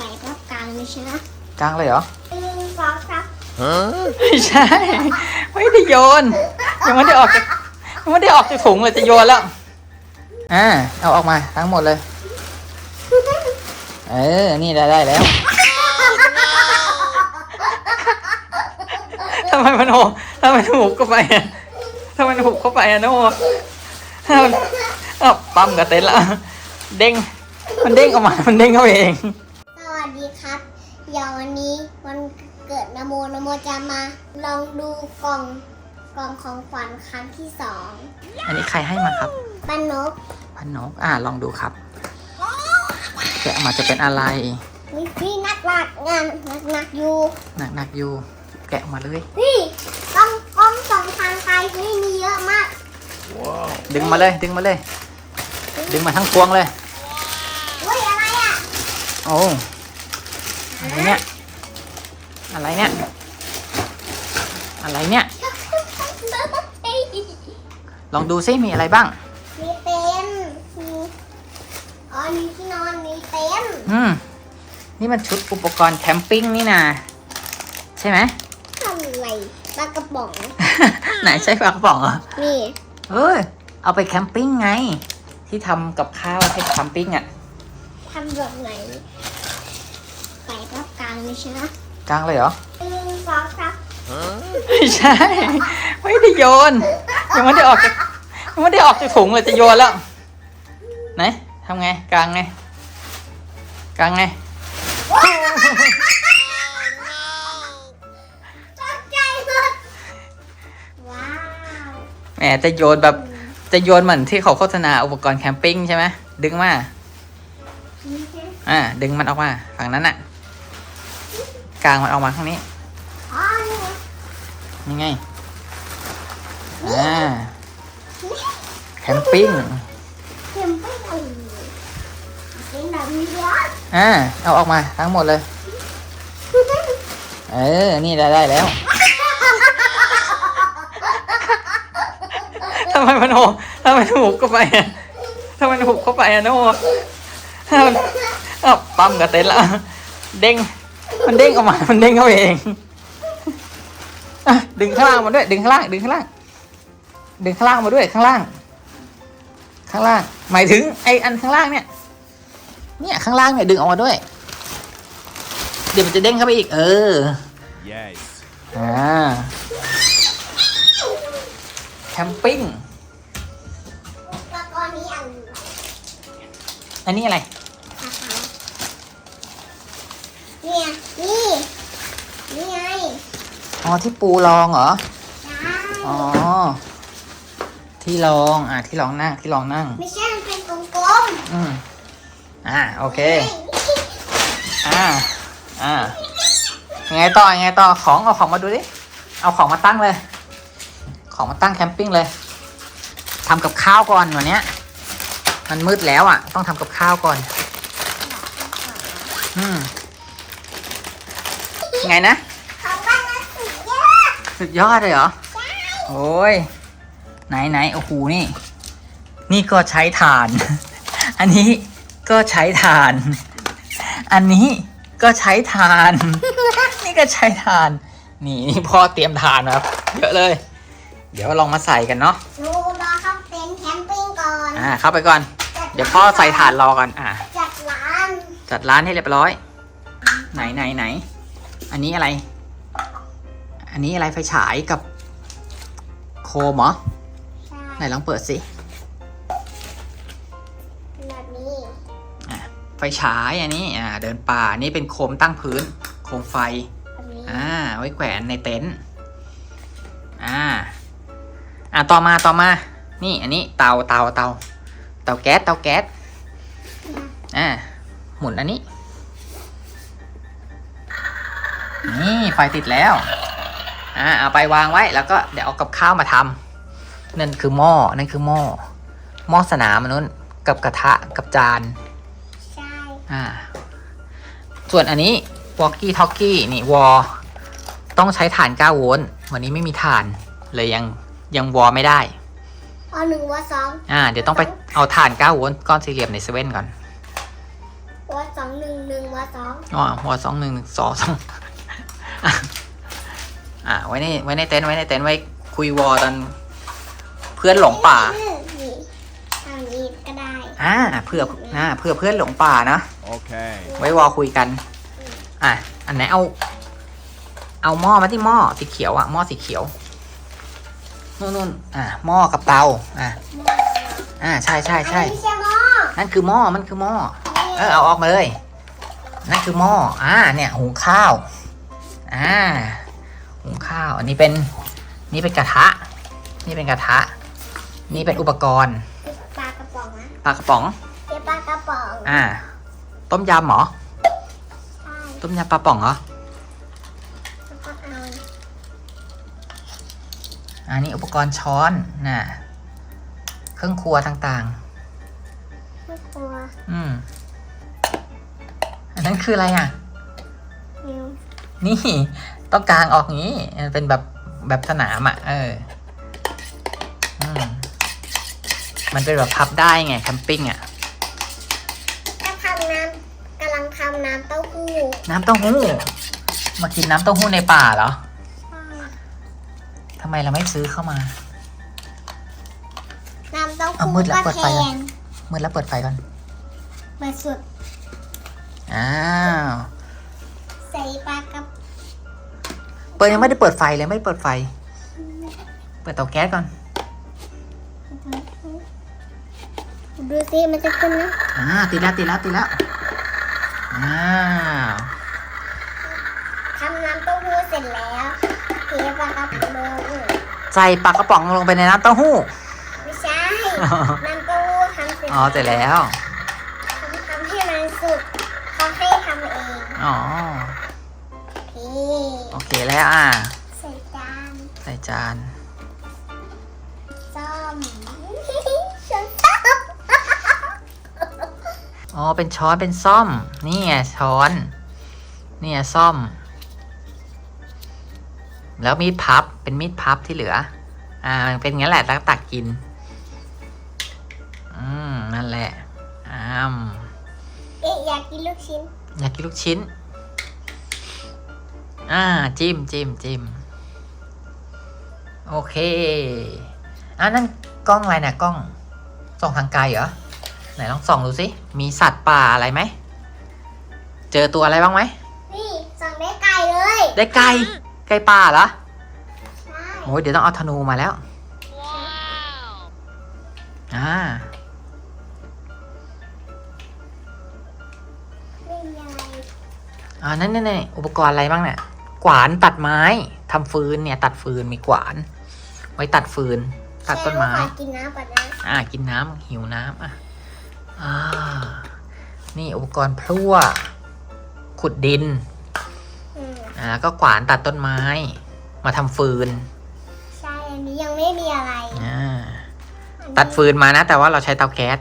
ไปรอบกลางเลยใช่ไหมกลางเลยเหรอหนึ่งสองสามไม่ใช่ ไม่ได้โยน ยังไม่ได้ออกจากยังไม่ได้ออกจากถุงเลยจะโยนแล้วอ่าเอาออกมาทั้งหมดเลย เออ นี่ได้ได้แล้วทำไมมันโหทำไมมันหุบเข้าไปอะทำไมมันหุบเข้าไปอะโน่ถ้ามันอ้าวปั๊มกับเต็นท์ละเด้ง มันเด้งออกมา มันเด้งเข้าไปเองสวัสดีครับ เดี๋ยววันนี้วันเกิดนโมนโมจะมา ลองดูกล่องกล่องของขวัญครั้งที่สองอันนี้ใครให้มาครับป้านกพันนก อ่าลองดูครับแกะออกมาจะเป็นอะไรวิธีนักหลักงานนักหนักอยู่หนักหนักๆอยู่ แกะออกมาเลยนี่กล้องกล้องสองทางไกลนี่มีเยอะมากดึงมาเลย ดึงมาเลย ดึงมาทั้งพวงเลย เฮ้ยอะไรอะ โอ้ อะไรเนี่ย อะไรเนี่ย อะไรเนี่ย ลองดูซิมีอะไรบ้าง มีเต็นท์มีอ๋อมีที่นอน มีเต็นท์อืม นี่มันชุดอุปกรณ์แคมปิ้งนี่นาใช่ไหมอะไรปลากระป๋อง ไหนใช่ปลากระป๋องเหรอนี่ เอ้ย เอาไปแคมปิ้งไง ที่ทำกับข้าวให้แคมปิ้งอะ ทำแบบไหนไปรอบกลางเลยใช่ไหมกลางเลยเหรอหนึ่งสองสามไม่ใช่ ไม่ได้โยน ยังไม่ได้ออกจากยังไม่ได้ออกจากถุงเลยจะโยนแล้วไหนทำไงกลางไงกลางไงตกใจหมดว้าวแหมจะโยนแบบจะโยนเหมือนที่เขาโฆษณาอุปกรณ์แคมปิ้งใช่ไหมดึงมานี่ใช่อ่าดึงมันออกมาฝั่งนั้นน่ะ กลางมันออกมาข้างนี้อ๋อนี่ไงนี่ไงอ่าแคมปิ้งเข็มไปเลยเป็นแบบนี้ด้วอ่าเอาออกมาทั้งหมดเลย เออ นี่ได้ได้แล้วทำไมมันโหทำไมมันหุบเข้าไปอะทำไมมันหุบเข้าไปอะโน่ถ้ามันอ้าวปั๊มกับเต็นท์ละเด้ง มันเด้งออกมา มันเด้งเข้าเองอะดึงข้างล่างมาด้วย ดึงข้างล่าง ดึงข้างล่าง ดึงข้างล่างมาด้วย ข้างล่าง ข้างล่าง หมายถึงไออันข้างล่างเนี่ย เนี่ยข้างล่างเนี่ยดึงออกมาด้วย เดี๋ยวมันจะเด้งเข้าไปอีก เออ Yes. อ่า แคมปิ้ง อุปกรณ์นี้อะไรอันนี้อะไร นี่ยนี่ นี่ไงอ๋อที่ปูรองเหรอ จ้าอ๋อ ที่รอง อ่าที่รองนั่งที่รองนั่ง ไม่ใช่มันเป็นกลมอืมอ่าโอๆเคอ่า อ่ายังไงต่อยังไงต่อ ของเอาของมาดูดิ เอาของมาตั้งเลย ของมาตั้งแคมปิ้งเลยทำกับข้าวก่อนวันเนี้ย มันมืดแล้วอะ ต้องทำกับข้าวก่อน อืม ไงนะของบ้านนั้นสุดยอดสุดยอดเลยเหรอโอ้ยไหนไหนโอ้โหนี่ นี่ก็ใช้ถ่าน อันนี้ก็ใช้ถ่าน อันนี้ก็ใช้ถ่าน นี่ก็ใช้ถ่าน นี่นี่พ่อเตรียมถ่านมาครับ เยอะเลย เดี๋ยวลองมาใส่กันเนาะหนูรอเข้าเต็นท์แคมปิ้งก่อนอ่าเข้าไปก่อน เดี๋ยวพ่อใส่ถ่านรอก่อนอ่าจัดร้าน จัดร้านให้เรียบร้อย ไหนไหนไหน อันนี้อะไร อันนี้อะไรไฟฉายกับโคมเหรอ ใช่ไหนลองเปิดสิ แบบนี้อะไฟฉายอันนี้ อ่า เดินป่า นี่เป็นโคมตั้งพื้น โคมไฟ แบบนี้อ่า ไว้แขวนในเต็นท์ อ่า อ่าต่อมา ต่อมา นี่ อันนี้เตา เตา เตา เตาแก๊ส เตาแก๊ส อ่า หมุนอันนี้ นี่ไฟติดแล้ว อ่าเอาไปวางไว้แล้วก็เดี๋ยวเอากับข้าวมาทำนั่นคือหม้อ นั่นคือหม้อ หม้อสนามมนุษย์กับกระทะ กับจาน ใช่ อ่า ส่วนอันนี้วอกกี้ท็อกกี้นี่วอต้องใช้ถ่าน9โวลต์ วันนี้ไม่มีถ่าน เลยยังยังวอไม่ได้เอาหนึ่งว่าสองอ่า เดี๋ยวต้องไปเอาถ่าน9โวลต์ก้อนสี่เหลี่ยมในเซเว่นก่อนว่าสสองหนึ่งหนึ่งวสองอ๋อหัวสองหนึ่งหนึ่งสองสอง อะอะไว้ในไว้ในเต็นท์ไว้ในเต็นท์ไว้คุยวอตอนเพื่อนหลงป่านี่ทางนี้ก็ได้อ่าเพื่ออ่าเพื่อเพื่อนหลงป่านะ Okay. ไว้วอคุยกัน อะ อันไหนเอา เอาหม้อมาที่หม้อสีเขียวอะหม้อสีเขียว นู่นนู่นอะหม้อกับเตา อะ อ่า ใช่ใช่ใช่ อันนี้ไม่ใช่หม้อนั่นคือหม้อ มันคือหม้อ เออ เอาออกมาเลย นั่นคือหม้อ อ่า เนี่ย หุงข้าว อ่าหุงข้าวอันนี้เป็นนี่เป็นกระทะ นี่เป็นกระทะ นี่เป็นอุปกรณ์ปลากระป๋องนะปลากระป๋องเป็นปลากระป๋องอ่า ต้มยำเหรอใช่ต้มยำปลาป๋องเหรอแล้วก็เอาอันนี้อุปกรณ์ช้อนน่ะเครื่องครัวต่างไม่กลัวๆ อืมอันนั้นคืออะไรอะนิว นี่ต้องกลางออกงี้เป็นแบบแบบสนามอะ เอออืมมันเป็นแบบพับได้ไงแคมปิ้งอะก็ทำน้ำกำลังทำน้ำเต้าหู้น้ำเต้าหู้มากินน้ำเต้าหู้ในป่าเหรอใช่ทำไมเราไม่ซื้อเข้ามา น้ำเต้าเอาหู้มืดแล้วก็เปิดแพไฟก่อนงมืดแล้วเปิดไฟก่อนมาสุดอ้าว ใส่ปลากระเปิดยังไม่ได้เปิดไฟเลยไม่ได้เปิดไฟ เปิดเตาแก๊สก่อน ดูสิมันจะขึ้นนะอ่าติดแล้วติดแล้วติดแล้วอ้าวทำน้ำเต้าหู้เสร็จแล้วเทปลากระป๋องลงใส่ปลากระป๋องลงไปในน้ำเต้าหู้ ไม่ใช่ น้ำเต้าหู้ทำเสร็จอ๋อเสร็จแล้ว โอเคแล้วอ่าใส่จานใส่จานส้มช้อนส้มอ๋อเป็นช้อนเป็นซ่อม นี่ไงช้อน นี่ไงซ่อม แล้วมีดพับเป็นมีดพับที่เหลือ อ่ามันเป็นงั้นแหละแล้วตักกิน อืมนั่นแหละอ้ามเอ๊ะอยากกินลูกชิ้น อยากกินลูกชิ้น อ่าจิ้มจิ้มจิ้มโอเคอ่านั่นกล้องอะไรนะกล้องส่องทางไกลเหรอไหนลองส่องดูสิมีสัตว์ป่าอะไรไหมเจอตัวอะไรบ้างไหมนี่สั่งได้ไก่เลยได้ไก่ไก่ป่าเหรอใช่โอ้ยเดี๋ยวต้องเอาธนูมาแล้วอ่าไม่มีอะไรอ่านั่นนั่นนอุปกรณ์อะไรบ้างเนี่ย กวานตัดไม้ทำฟืนเนี่ย ตัดฟืนมีกวาน ไว้ตัดฟืน ตัดต้นไม้ แช่ลูกกินน้ำก่อนนะอ่ากินน้ำหิวน้ำอะอ่านี่อุปกรณ์พลั่ว ขุดดิน อืมอ่าก็กวานตัดต้นไม้ มาทำฟืนใช่อันนี้ยังไม่มีอะไรอ่าอันนี้ตัดฟืนมานะ แต่ว่าเราใช้เตาแก๊ส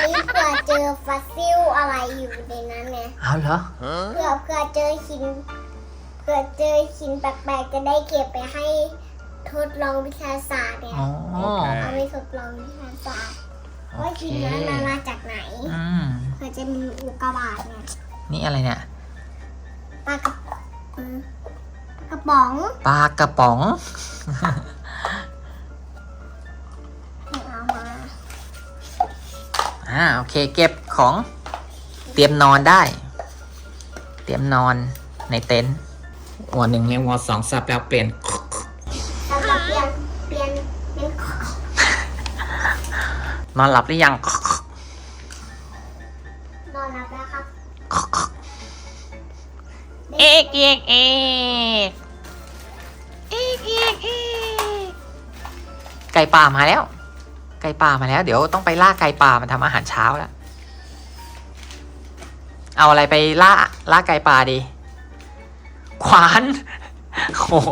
อันนี้เผื่อเจอฟอสซิลอะไรอยู่ในนั้นไงเอาเหรอ Huh? เผื่อเผื่อเจอหิน เผื่อเจอหินแปลกๆจะได้เก็บไปให้ทดลองวิทยาศาสตร์เนี่ยอ๋อเอาไปทดลองวิทยาศาสตร์โอว่าเคหินนั้นมันมาจากไหนอืมเผื่อจะมีอุกกาบาตเนี่ยนี่อะไรเนี่ยปลากระอืมปลากระป๋องปลากระป๋องเอามาอ่าโอเค เก็บของเตรียมนอนได้ เตรียมนอนในเต็นท์ วอหนึ่งเรียกวอสองสับแล้วเปลี่ยนเราจะเปลี่ยนเปลี่ยนเป็นนอนหลับหรือยัง นอนรับแล้วครับเอกเอกเอกเอกเอกเอกไก่ป่ามาแล้ว ไก่ป่ามาแล้ว เดี๋ยวต้องไปล่าไก่ป่ามาทำอาหารเช้าแล้ว เอาอะไรไปล่าล่าไก่ป่าดี ขวานโอ้โห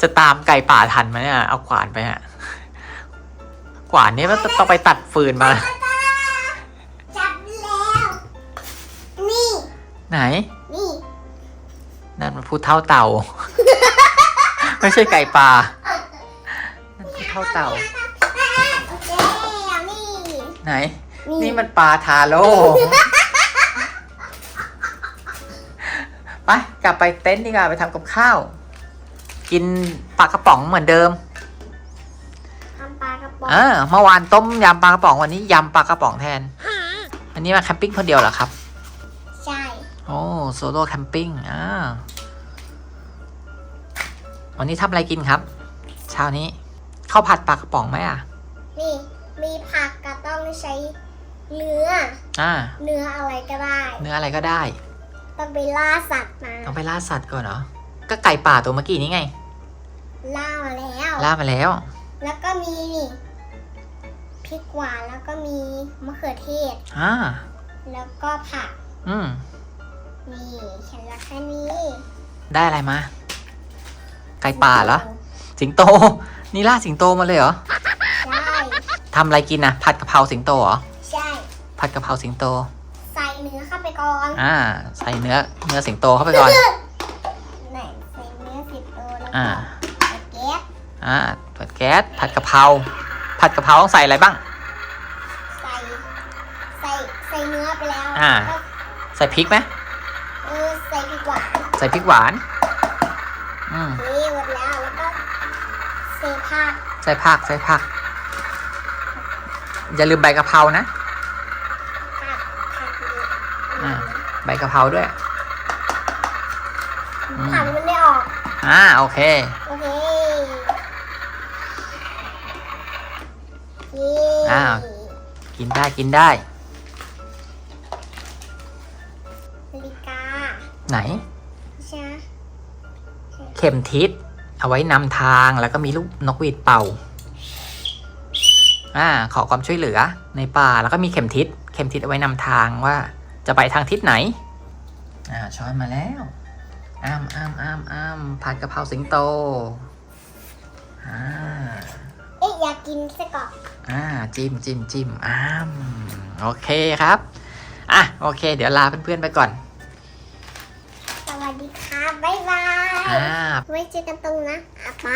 จะตามไก่ป่าทันไหมเนี่ย เอาขวานไปฮะขวานนี้มันต้องไปตัดฟืนมา จับแล้ว นี่ ไหน นี่ นั่นมันพูดเท่าเต่า ไม่ใช่ไก่ป่านั่นพูดเท่าเต่า โอเคนี่ ไหน นี่มันปลาทาโร่ ไปกลับไปเต็นท์ดีกว่าไปทำกับข้าว กินปลากระป๋องเหมือนเดิมทำปลากระป๋องเออเมื่อวานต้มยำปลากระป๋องวันนี้ยำปลากระป๋องแทนอันนี้มาแคมปิ้งคนเดียวเหรอครับใช่โอ้โซโล่แคมปิ้งอ่าวันนี้ทำอะไรกินครับ เช้านี้ข้าวผัดปลากระป๋องไหมอะนี่มีผักก็ต้องใช้เนื้ออ่าเนื้ออะไรก็ได้ เนื้ออะไรก็ได้ ต้องไปล่าสัตว์มาต้องไปล่าสัตว์ก่อนเหรอ ก็ไก่ป่าตัวเมื่อกี้นี้ไง ล่ามาแล้ว ล่ามาแล้ว แล้วก็มีนี่พริกหวานแล้วก็มีมะเขือเทศ อ่า แล้วก็ผัก อืม นี่ฉันรักแค่นี้ ได้อะไรมา ไก่ป่าเหรอ สิงโต นี่ล่าสิงโตมาเลยเหรอ ใช่ทำอะไรกินนะผัดกะเพราสิงโตเหรอ ใช่ ผัดกะเพราสิงโตใส่ เนื้อเข้าไปก่อนอ่า ใส่เนื้อ เนื้อสิงโตเข้าไปก่อน ไหนใส่เนื้อสิบตัวแล้วอ่าก็ใส่แก๊สอ่าเปิดแก๊สผัดกะเพราผัดกะเพราต้องใส่อะไรบ้าง ใส่ใส่ใส่เนื้อไปแล้วอ่า ก็ใส่พริกไหมเออใส่พริกหวานใส่พริกหวานอืมนี่หมดแล้วแล้วก็ใส่ผักใส่ผักใส่ผักอย่าลืมใบกะเพรานะ ผักผักนี่ อ่า ใบกะเพราด้วยอืมผักมันไม่ออก อ่าโอเค โอเคเย้อ้าวกินได้กินได้นาฬิกา ไหนใช่ไหมเข็มทิศ เอาไว้นำทางแล้วก็มีลูกนกหวีดเป่า อ่า ขอความช่วยเหลือในป่าแล้วก็มีเข็มทิศ เข็มทิศเอาไว้นำทางว่า จะไปทางทิศไหน อ่าช้อนมาแล้วอ้ามอ้ามอ้ามอ้ามผัดกะเพราสิงโต อ่า เอ๊ะอยากกินไส้กรอกอ่า จิ้มจิ้มจิ้มอ้ามโอเคครับ อะ โอเค เดี๋ยวลาเพื่อนๆไปก่อน สวัสดีครับบ๊ายบาย อ่า ไว้เจอกันตรงนะอะไป